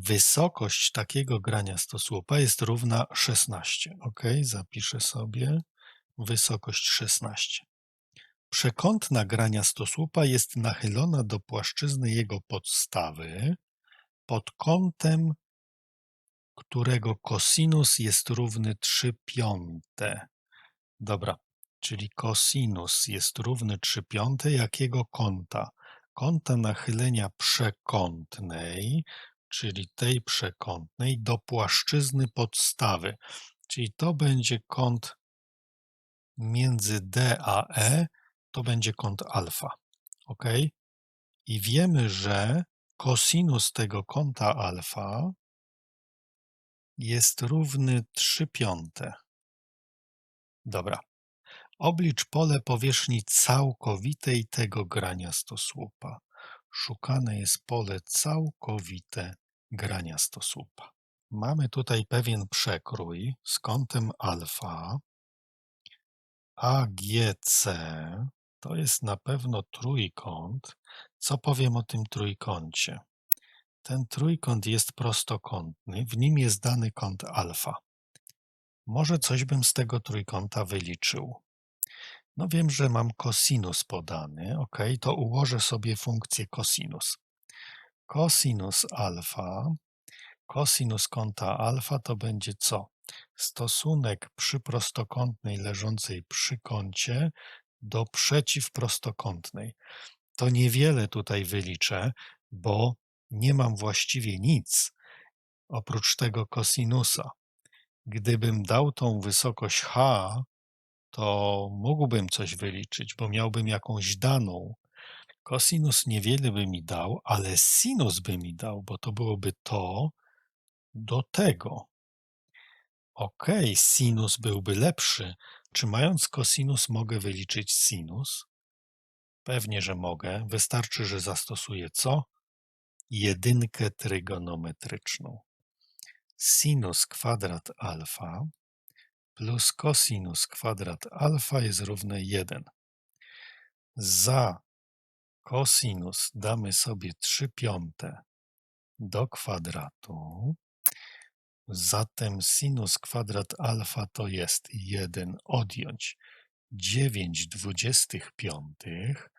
wysokość takiego grania stosłupa jest równa 16. Ok, zapiszę sobie wysokość 16. Przekątna grania stosłupa jest nachylona do płaszczyzny jego podstawy pod kątem, którego kosinus jest równy 3 piąte. Dobra, czyli kosinus jest równy 3 piąte jakiego kąta? Kąta nachylenia przekątnej, czyli tej przekątnej do płaszczyzny podstawy. Czyli to będzie kąt między D a E, to będzie kąt alfa. ok? I wiemy, że kosinus tego kąta alfa jest równy 3 piąte. Dobra. Oblicz pole powierzchni całkowitej tego grania stosłupa. Szukane jest pole całkowite grania stosłupa. Mamy tutaj pewien przekrój z kątem alfa. AGC to jest na pewno trójkąt. Co powiem o tym trójkącie? Ten trójkąt jest prostokątny, w nim jest dany kąt alfa. Może coś bym z tego trójkąta wyliczył. No wiem, że mam kosinus podany, ok, to ułożę sobie funkcję kosinus. Kosinus alfa, kosinus kąta alfa to będzie co? Stosunek przy prostokątnej leżącej przy kącie do przeciwprostokątnej. To niewiele tutaj wyliczę, bo nie mam właściwie nic oprócz tego kosinusa. Gdybym dał tą wysokość h, to mógłbym coś wyliczyć, bo miałbym jakąś daną. Kosinus niewiele by mi dał, ale sinus by mi dał, bo to byłoby to do tego. Ok, sinus byłby lepszy. Czy mając kosinus mogę wyliczyć sinus? Pewnie, że mogę. Wystarczy, że zastosuję co? Jedynkę trygonometryczną. Sinus kwadrat alfa plus kosinus kwadrat alfa jest równe 1. Za kosinus damy sobie 3 piąte do kwadratu. Zatem sinus kwadrat alfa to jest 1 odjąć 9 dwudziestych piątych.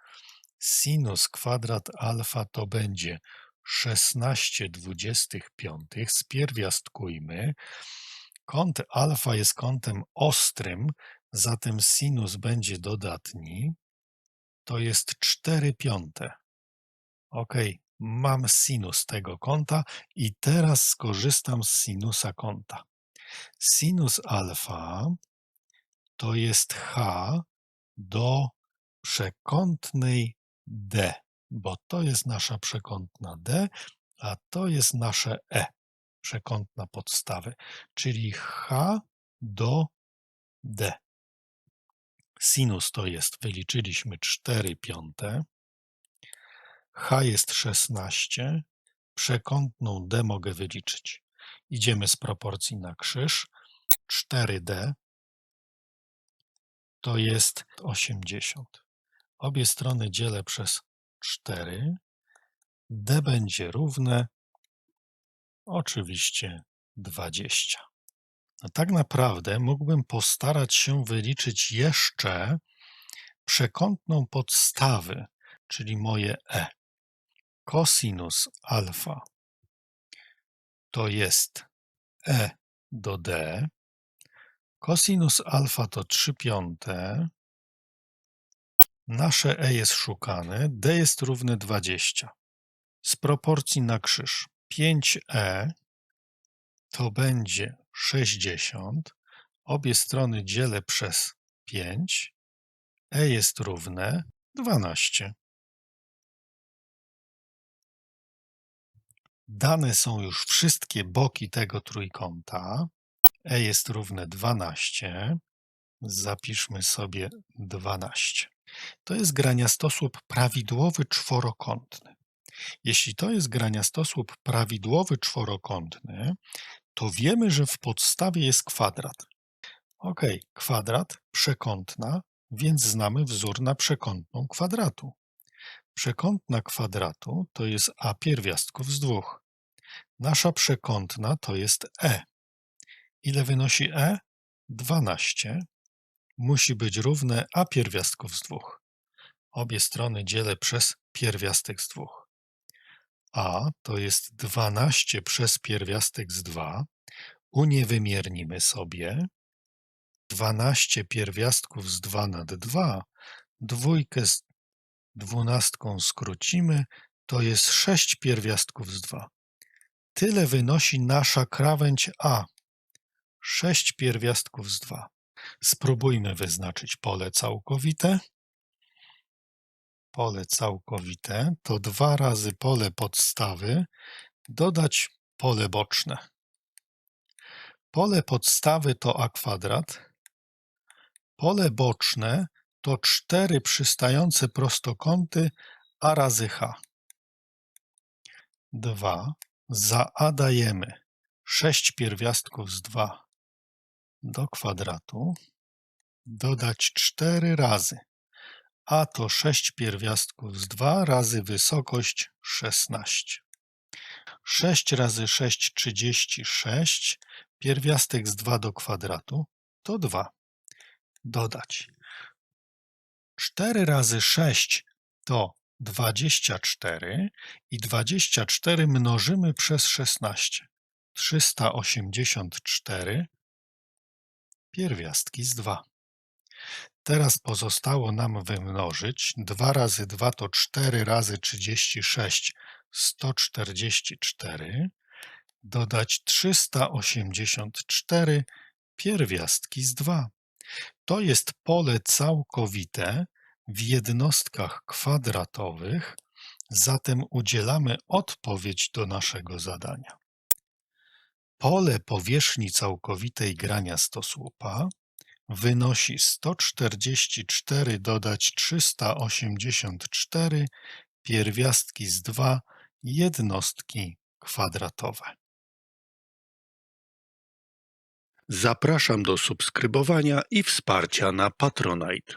Sinus kwadrat alfa to będzie 16 dwudziestych piątych. Spierwiastkujmy. Kąt alfa jest kątem ostrym, zatem sinus będzie dodatni. To jest 4 piąte. Ok, mam sinus tego kąta i teraz skorzystam z sinusa kąta. Sinus alfa to jest h do przekątnej d, bo to jest nasza przekątna d, a to jest nasze e, przekątna podstawy, czyli h do d. Sinus to jest, wyliczyliśmy 4 piąte, h jest 16, przekątną d mogę wyliczyć. Idziemy z proporcji na krzyż, 4d to jest 80. Obie strony dzielę przez 4. d będzie równe oczywiście 20. No tak naprawdę mógłbym postarać się wyliczyć jeszcze przekątną podstawy, czyli moje e. Kosinus alfa to jest e do d. Kosinus alfa to 3 piąte. Nasze e jest szukane. d jest równe 20. Z proporcji na krzyż. 5e to będzie 60. Obie strony dzielę przez 5. e jest równe 12. Dane są już wszystkie boki tego trójkąta. E jest równe 12. Zapiszmy sobie 12. To jest graniastosłup prawidłowy czworokątny. Jeśli to jest graniastosłup prawidłowy czworokątny, to wiemy, że w podstawie jest kwadrat. Ok, kwadrat, przekątna, więc znamy wzór na przekątną kwadratu. Przekątna kwadratu to jest a pierwiastków z dwóch. Nasza przekątna to jest e. Ile wynosi e? 12. Musi być równe a pierwiastków z dwóch. Obie strony dzielę przez pierwiastek z dwóch. A to jest 12 przez pierwiastek z 2. Uniewymiernimy sobie. 12 pierwiastków z 2 nad 2. Dwójkę z dwunastką skrócimy. To jest 6 pierwiastków z 2. Tyle wynosi nasza krawędź A. 6 pierwiastków z 2. Spróbujmy wyznaczyć pole całkowite. Pole całkowite to 2 razy pole podstawy dodać pole boczne. Pole podstawy to a kwadrat. Pole boczne to 4 przystające prostokąty a razy h. 2 za a dajemy 6 pierwiastków z 2 do kwadratu, dodać 4 razy. A to 6 pierwiastków z 2 razy wysokość 16. 6 razy 6 36, pierwiastek z 2 do kwadratu to 2. Dodać. 4 razy 6 to 24 i 24 mnożymy przez 16. 384 pierwiastki z 2. Teraz pozostało nam wymnożyć 2 razy 2 to 4 razy 36 144 dodać 384 pierwiastki z 2. To jest pole całkowite w jednostkach kwadratowych, zatem udzielamy odpowiedź do naszego zadania. Pole powierzchni całkowitej grania stosłupa wynosi 144 dodać 384 pierwiastki z 2 jednostki kwadratowe. Zapraszam do subskrybowania i wsparcia na Patronite.